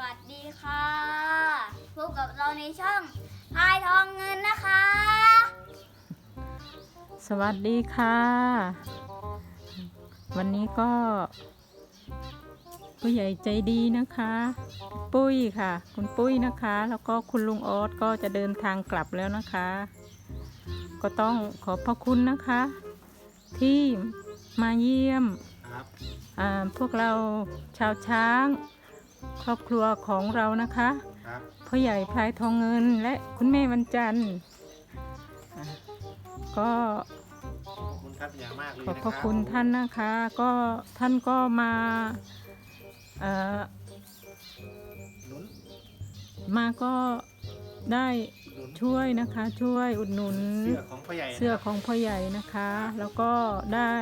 วัสดีค่ะพบกับเราในช่องพายทองเงินนะคะ สวัสดีค่ะ วันนี้ก็ผู้ใหญ่ใจดีนะคะ ปุ้ยค่ะ คุณปุ้ยนะคะ แล้วก็คุณลุงออสก็จะเดินทางกลับแล้วนะคะ ก็ต้องขอบพระคุณนะคะ ที่มาเยี่ยมครับอ่าพวกเราชาวช้าง ครอบครัวของเรานะคะครับพ่อใหญ่พลายทองเงินและคุณแม่วันจันทร์อ่าก็ขอบคุณครับอย่างมากเลยขอบนะพระคุณท่านนะคะ ก็ท่านก็มาเอ่อหนุนมาก็ได้หนุนช่วยนะคะ ช่วยอุดหนุน เสื้อของพ่อใหญ่นะเสื้อครับของพ่อใหญ่นะคะ แล้วก็ได้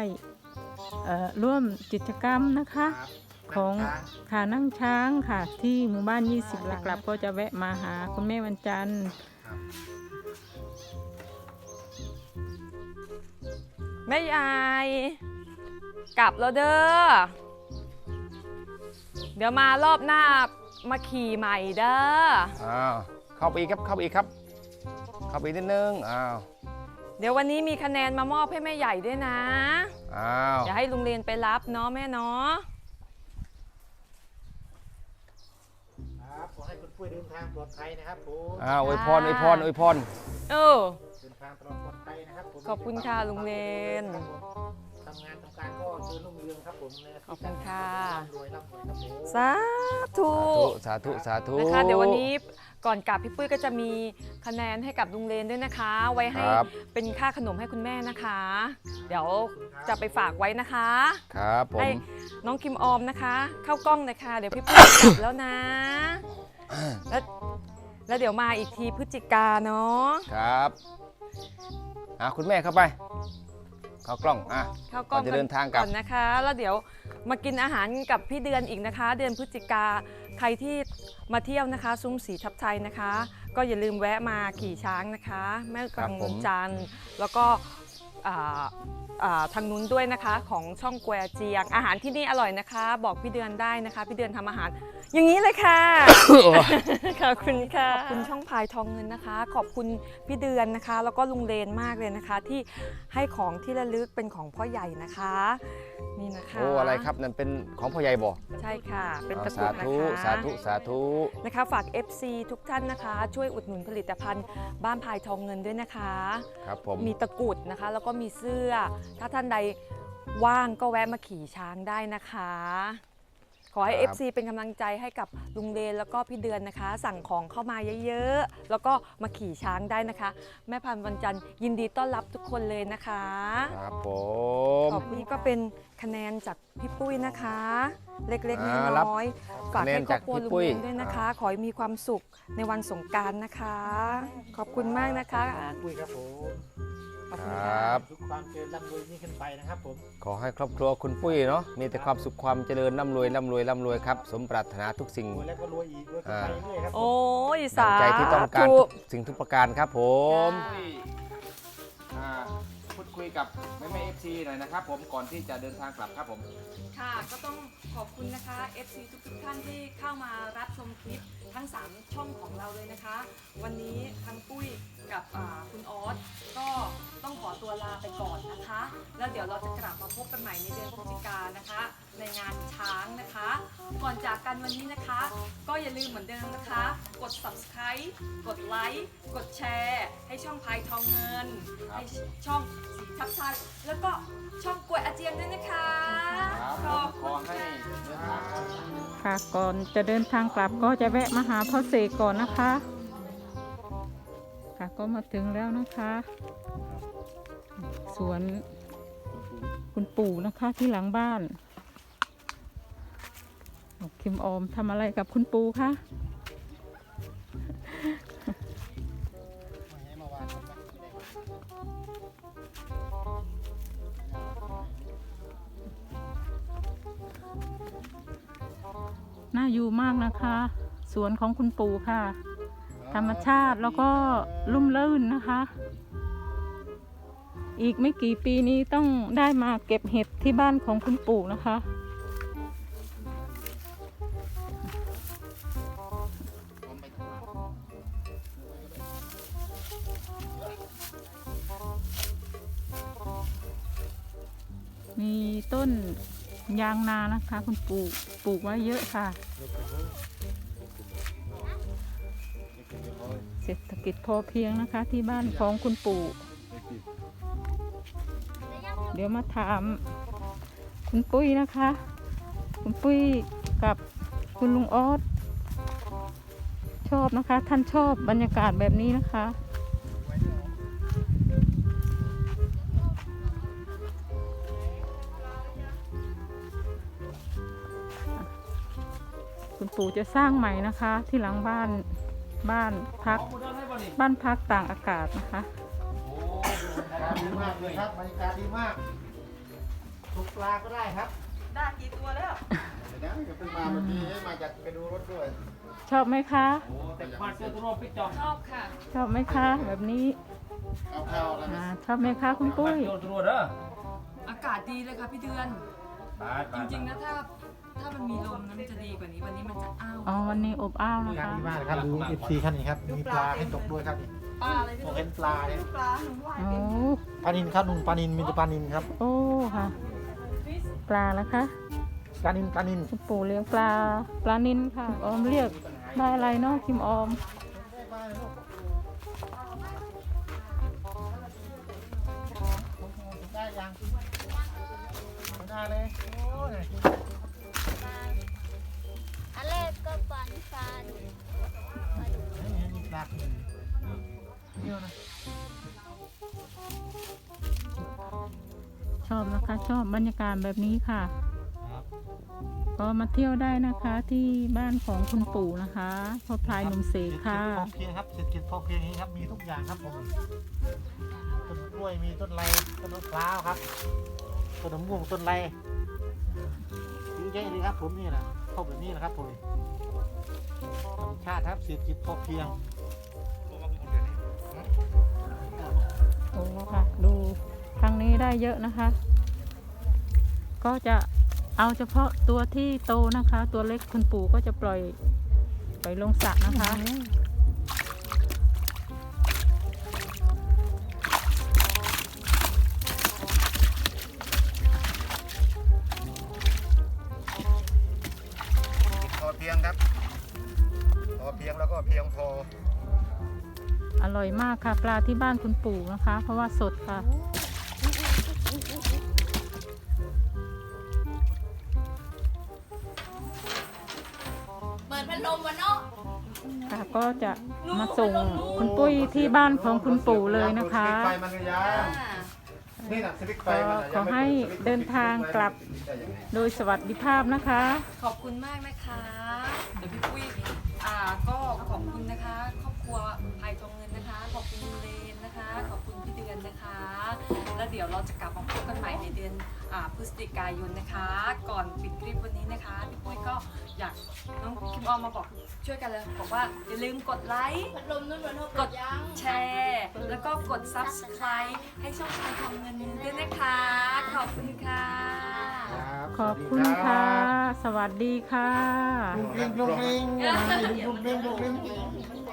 เอ่อร่วมกิจกรรมนะคะ ครับ ของนั่ช้างขานั่งช้างค่ะ ที่หมู่บ้าน 20 หลักกลับก็จะแวะมาหาคุณแม่วันจันทร์ครับแม่ยายกลับแล้วเด้อ เดี๋ยวมารอบหน้ามาขี่ใหม่เด้อ อ้าวเข้าไปอีกครับเข้าไปอีกครับ เข้าไปอีกนิดนึงอ้าวเดี๋ยววันนี้มีคะแนนมามอบให้แม่ใหญ่ด้วยนะ อ้าว อย่าให้ลุงเรียนไปรับเนาะแม่เนาะ ครับขอให้คุณปุ้ยเดินทางปลอดภัยนะครับผมอ้าวอวยพรอวยพรอวยพรเออ เดินทางตลอดปลอดภัยนะครับผมขอบคุณค่ะลุงเรนครับผมทำงานทำการก็เจริญรุ่งเรืองครับผมในาที่ขอบคุณค่ะร่ำรวยร่ำรวยครับผม สาธุ สาธุสาธุ นะคะเดี๋ยววันนี้ก่อนกลับพี่ปุ้ยก็จะมีคะแนนให้กับลุงเรนด้วยนะคะ ไว้ให้ครับ เป็นค่าขนมให้คุณแม่นะคะ เดี๋ยวจะไปฝากไว้นะคะครับผมให้น้องคิมออมนะคะ เข้ากล้องเลยค่ะเดี๋ยวพี่ปุ้ยกลับแล้วนะ แล้วแล้วเดี๋ยวมาอีกทีพฤศจิกาเนาะครับอะคุณแม่เข้าไป เข้ากล้องอะเข้ากล้องก่อนจะเดินทางกลับอนนะคะ แล้วเดี๋ยวมากินอาหารกับพี่เดือนอีกนะคะ เดือนพฤศจิกาใครที่มาเที่ยวนะคะ ซุ้มสีทับไทยนะคะ ก็อย่าลืมแวะมาขี่ช้างนะคะ แม่กำลังนนจันทร์แล้วก็อ่าอ่า ทางนู้นด้วยนะคะ ของช่องแกวเจียง อาหารที่นี่อร่อยนะคะ บอกพี่เดือนได้นะคะ พี่เดือนทำอาหาร อย่างนี้เลยค่ะ ขอบคุณค่ะขอบคุณช่องพายทองเงินนะคะ ขอบคุณพี่เดือนนะคะ แล้วก็ลุงเลนมากเลยนะคะ ที่ให้ของที่ระลึกเป็นของพ่อใหญ่นะคะนี่นะคะโอ้อะไรครับนั่นเป็นของพ่อใหญ่บ่ใช่ค่ะ เป็นตะกรุสาดนะธุคะสาธุสาธุนะคะฝาก FC ทุกท่านนะคะ ช่วยอุดหนุนผลิตภัณฑ์บ้านพายทองเงินด้วยนะคะ ครับผมมีตะกรุดนะคะ แล้วก็มีเสื้อถ้าท่านใดว่างก็แวะมาขี่ช้างได้นะคะ ขอให้ ครับ FC เป็นกำลังใจให้กับลุงเดนแล้วก็พี่เดือนนะคะ สั่งของเข้ามาเยอะๆ แล้วก็มาขี่ช้างได้นะคะ แม่พันธุ์วันจันทร์ยินดีต้อนรับทุกคนเลยนะคะ ครับผม ขอบคุณก็เป็นคะแนนจากพี่ปุ้ยนะคะ เล็กๆอ่ารับน้อยๆฝากให้ครอบครัวลุงเดนด้วยนะคะ ขอให้มีความสุขในวันสงกรารนะคะ ขอบคุณมากนะคะ ปุ้ยครับผม ขอบคุณคค่ะรับทุกความเจริญร่ำรวยยิ่งขึ้นไปนะครับผม ขอให้ครอบครัวคุณปุ้ยเนาะมีแต่ความสุขความเจริญร่ำรวยร่ำรวยร่ำรวยครับสมปรารถนาทุกสิ่ง รวยแล้วก็รวยอีกรวยขึ้นไปเรื่อยๆครับผม โอ้ยดัสางใจที่ต้องการธุ ทุกสิ่งทุกประการครับผมจ้าพูดคุยกับแม่แม่เอฟซีหน่อยนะครับผมก่อนที่จะเดินทางกลับครับผม ค่ะก็ต้องขอบคุณนะคะ FC ทุกๆท่านที่เข้ามารับชมคลิปทั้ง 3 ช่องของเราเลยนะคะ วันนี้ทั้งปุ้ยกับอ่าคุณออสก็ต้ องขอตัวลาไปก่อนนะคะ แล้วเดี๋ยวเราจะกลับมาพบกันใหม่ในเดือนพฤศจิกายนนะคะ ในงานช้างนะคะ ก่อนจากกันวันนี้นะคะ ก็อย่าลืมเหมือนเดิมนะคะ กด subscribe กดไลค์กดแชร์ ให้ช่องพายทองเงิน ให้ช่องสีทับไทยแล้วก็ช่องกล้วยอาเจียนด้วยนะคะขอบคุณค่ะค่ะก่อนจะเดินทางกลับก็จะแวะมาหาพ่อเสกก่อนนะคะ ค่ะก็มาถึงแล้วนะคะ สวนคุณปู่นะคะที่หลังบ้านคิมออมทำอะไรกับคุณปู่คะน่าอยู่มากนะคะ สวนของคุณปู่ค่ะ ธรรมชาติแล้วก็ลุ่มลื่นนะคะ อีกไม่กี่ปีนี้ต้องได้มาเก็บเห็ดที่บ้านของคุณปู่นะคะ มีต้นยางนานะคะ คุณปู่ปลูกไว้เยอะค่ะ เศรษฐกิจพอเพียงนะคะที่บ้านของคุณปู่ เดี๋ยวมาถาม คุณปุ้ยนะคะ คุณปุ้ยกับคุณลุงออสชอบนะคะ ท่านชอบบรรยากาศแบบนี้นะคะคุณปู่จะสร้างใหม่นะคะ ที่หลังบ้านบ้านพัก บ้านพักต่างอากาศนะคะ ดีมากเลยครับบรรยากาศดีมากทุกปลาก็ได้ครับได้กี่ตัวแล้วเดี๋ยวนะเดี๋ยวเพิ่งมาเมื่อกี้มาจากไปดูรถด้วยชอบไหมคะแต่ควานเสื้อตัวโน้ปิดจอมชอบค่ะชอบไหมคะ แบบนี้เอาเข้าแล้วอ่าชอบไหมคะคุณปุ้ยอากาศดีเลยค่ะพี่เดือนจริงๆนะถ้าถ้ามันมีลมนะมันจะดีกว่านี้วันนี้มันจะอ้าวอ๋อวันนี้อบอ้าวนะงานคะ ดีมากเลยครับดูเอฟซีขั้นนี้ครับมีปลาให้ตกด้วยครับนี่ ปลาอะไรพี่ผมเดือเห็นนปลาเนี่ยปลาหนูไหวโอ้ปลานินครับนุ่นปลานินมีแต่ปลานินครับโอ้ค่ะ ปลาแล้วคะปลานินปลานินคุณปู่เลี้ยงปลาปลานินค่ะออมเรียกได้อะไรเนาะคิมออม ได้ยังไม่ได้เลยโอ้ย อบนะคะ ชอบบรรยากาศแบบนี้ค่ะครับก็มาเที่ยวได้นะคะที่บ้านของคุณปู่นะคะพ่อพลายหนุ่มเสกค่ะเศรษฐกิจพอเพียงครับเศรษฐกิจพอเพียงอย่างนี้ครับมีทุกอย่างครับผมต้นกล้วยมีต้นไรต้นมะพร้าวครับต้นมะม่วงต้นไรเยอะแยะเลยครับ ผมนี่แหละครบแบบนี้แหละครับผมธรรมชาติครับเศรษฐกิจพอเพียงโอ้ค่ะดู ทางนี้ได้เยอะนะคะ ก็จะเอาเฉพาะตัวที่โตนะคะ ตัวเล็กคุณปู่ก็จะปล่อยปล่อยลงสระนะคะพอเพียงครับพอเพียงแล้วก็เพียงพอ อร่อยมากค่ะ ปลาที่บ้านคุณปู่นะคะ เพราะว่าสดค่ะ ก็จะมาส่งคุณปุ้ยที่บ้านของคุณปู่เลยนะคะสวิตช์ไฟมันก็ยังนี่นะสวิตช์ไฟมันขอให้เดินทางกลับโดยสวัสดิภาพนะคะ ขอบคุณมากนะคะเดี๋ยวพี่ปุ้ยอ่าก็ขอบคุณนะคะ ครอบครัวไพทองเงินนะคะ ขอบคุณคุณเลนนะคะ ขอบคุณ แล้วเดี๋ยวเราจะกลับมาพบกันใหม่ในเดือนอาพฤศจิกายนนะคะ ก่อนปิดคลิปวันนี้นะคะพี่ปุ้ยก็อยากน้องคิมออมมาบอกช่วยกันเลยบอกว่าอย่าลืมกดไลค์พัดลมนั่นมันเท่ากดยังแชร์ แล้วก็กด subscribe ให้ช่องทางทำเงินด้วยนะคะ ขอบคุณค่ะขอบคุณค่ะ สวัสดีค่ะลุงเรียงลุงเรียงลุงเรียงลุงเรียง